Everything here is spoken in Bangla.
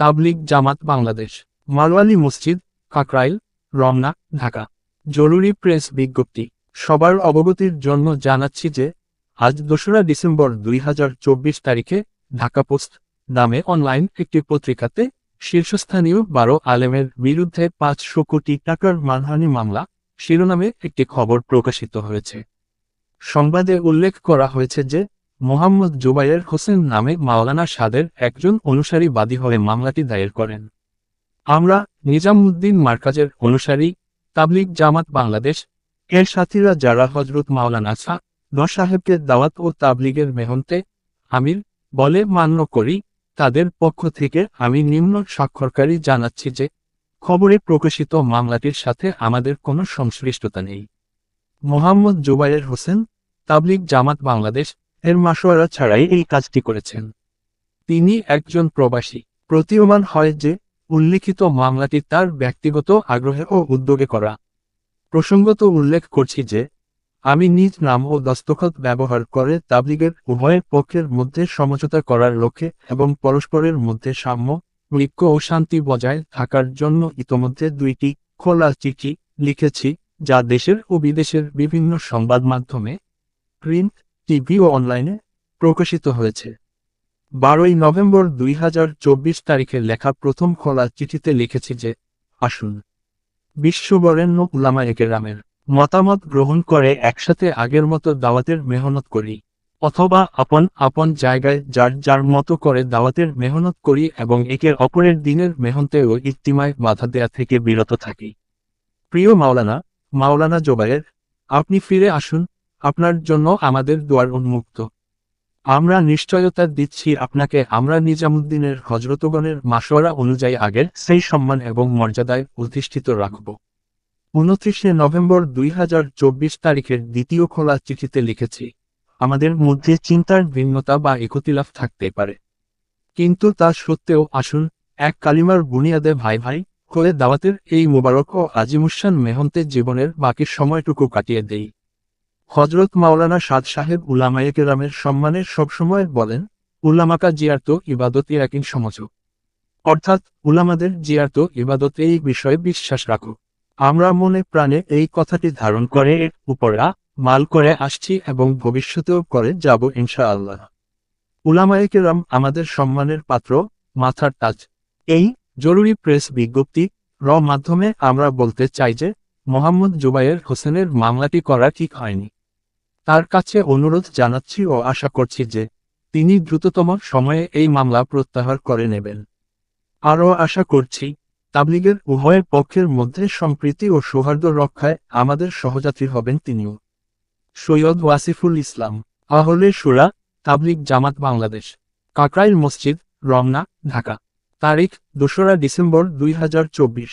তাবলিগ জামাত বাংলাদেশ মারওয়ালি মসজিদ, কাকরাইল, রমনা, ঢাকা। জরুরি প্রেস বিজ্ঞপ্তি। সবার অবগতির জন্য জানাচ্ছি যে, আজ দোসরা ডিসেম্বর দুই হাজার চব্বিশ তারিখে ঢাকা পোস্ট নামে অনলাইন একটি পত্রিকাতে শীর্ষস্থানীয় বারো আলেমের বিরুদ্ধে পাঁচশো কোটি টাকার মানহানি মামলা শিরোনামে একটি খবর প্রকাশিত হয়েছে। সংবাদে উল্লেখ করা হয়েছে যে মোহাম্মদ জুবাইর হোসেন নামে মাওলানা সাদের একজন অনুসারী বাদী হয়ে মামলাটি দায়ের করেন। আমরা নিজামুদ্দিন মার্কাজের অনুসারী, তাবলিগ জামাত বাংলাদেশ, এর সাথীরা যারা হজরত মাওলানা শাহ দশ সাহেবকে দাওয়াত ও তাবলিগের মেহন্তে আমির বলে মান্য করি, তাদের পক্ষ থেকে আমি নিম্ন স্বাক্ষরকারী জানাচ্ছি যে, খবরে প্রকাশিত মামলাটির সাথে আমাদের কোনো সংশ্লিষ্টতা নেই। মোহাম্মদ জুবাইর হোসেন, তাবলিগ জামাত বাংলাদেশ এর মাসোয়ারা ছাড়াই এই কাজটি করেছেন। তিনি একজন প্রবাসী। প্রতীয়মান হয় যে, উল্লিখিত মামলাটি তার ব্যক্তিগত আগ্রহে ও উদ্যোগে করা। প্রসঙ্গত উল্লেখ করছি যে, আমি নিজ নাম ও দস্তখত ব্যবহার করে তাবলিগের উভয় পক্ষের মধ্যে সমঝোতা করার লক্ষ্যে এবং পরস্পরের মধ্যে সাম্য, ঐক্য ও শান্তি বজায় থাকার জন্য ইতোমধ্যে দুইটি খোলা চিঠি লিখেছি, যা দেশের ও বিদেশের বিভিন্ন সংবাদ মাধ্যমে, প্রিন্ট টিভি ও অনলাইনে প্রকাশিত হয়েছে। বারোই নভেম্বর দুই হাজার চব্বিশ তারিখে লেখা প্রথম খোলা চিঠিতে লিখেছি যে, আসুন। বিশ্ববরেণ্য উলামা একেরামের মতামত গ্রহণ করে একসাথে আগের মতো দাওয়াতের মেহনত করি, অথবা আপন আপন জায়গায় যার যার মতো করে দাওয়াতের মেহনত করি এবং একের অপরের দিনের মেহনতে ও ইত্তিমায় বাধা দেয়া থেকে বিরত থাকি। প্রিয় মাওলানা মাওলানা জোবায়ের, আপনি ফিরে আসুন। আপনার জন্য আমাদের দুয়ার উন্মুক্ত। আমরা নিশ্চয়তা দিচ্ছি আপনাকে, আমরা নিজামুদ্দিনের হজরতগণের মাসোয়ারা অনুযায়ী আগের সেই সম্মান এবং মর্যাদায় প্রতিষ্ঠিত রাখব। উনত্রিশে নভেম্বর দুই হাজার চব্বিশ তারিখের দ্বিতীয় খোলা চিঠিতে লিখেছি, আমাদের মধ্যে চিন্তার ভিন্নতা বা একতিলাফ থাকতে পারে। কিন্তু তা সত্ত্বেও আসুন, এক কালিমার বুনিয়াদে ভাই ভাই করে দাওয়াতের এই মোবারক ও আজিমুসান মেহন্তের জীবনের বাকি সময়টুকু কাটিয়ে দেই। হজরত মাওলানা সাদ সাহেব উলামায়ে কেরামের সম্মানে সবসময় বলেন, উলামাকা জিয়ার্ত ইবাদত এরাকিন সমঝ অর্থাৎ, উলামাদের জিয়ার্ত ইবাদত এই বিষয়ে বিশ্বাস রাখো। আমরা মনে প্রাণে এই কথাটি ধারণ করে, এর উপরা মাল করে আসছি এবং ভবিষ্যতেও করে যাব ইনশা আল্লাহ উলামায়ে কেরাম আমাদের সম্মানের পাত্র, মাথার তাজ। এই জরুরি প্রেস বিজ্ঞপ্তি র মাধ্যমে আমরা বলতে চাই যে, মোহাম্মদ জুবাইর হোসেনের মামলাটি করা ঠিক হয়নি। তার কাছে অনুরোধ জানাচ্ছি ও আশা করছি যে তিনি দ্রুততম সময়ে এই মামলা প্রত্যাহার করে নেবেন। আরও আশা করছি, তাবলিগের উভয় পক্ষের মধ্যে সম্প্রীতি ও সৌহার্দ্য রক্ষায় আমাদের সহযাত্রী হবেন তিনিও। সৈয়দ ওয়াসিফুল ইসলাম, আহলে সুরা, তাবলিগ জামাত বাংলাদেশ, কাকরাইল মসজিদ, রমনা, ঢাকা। তারিখ, দোসরা ডিসেম্বর দুই হাজার চব্বিশ।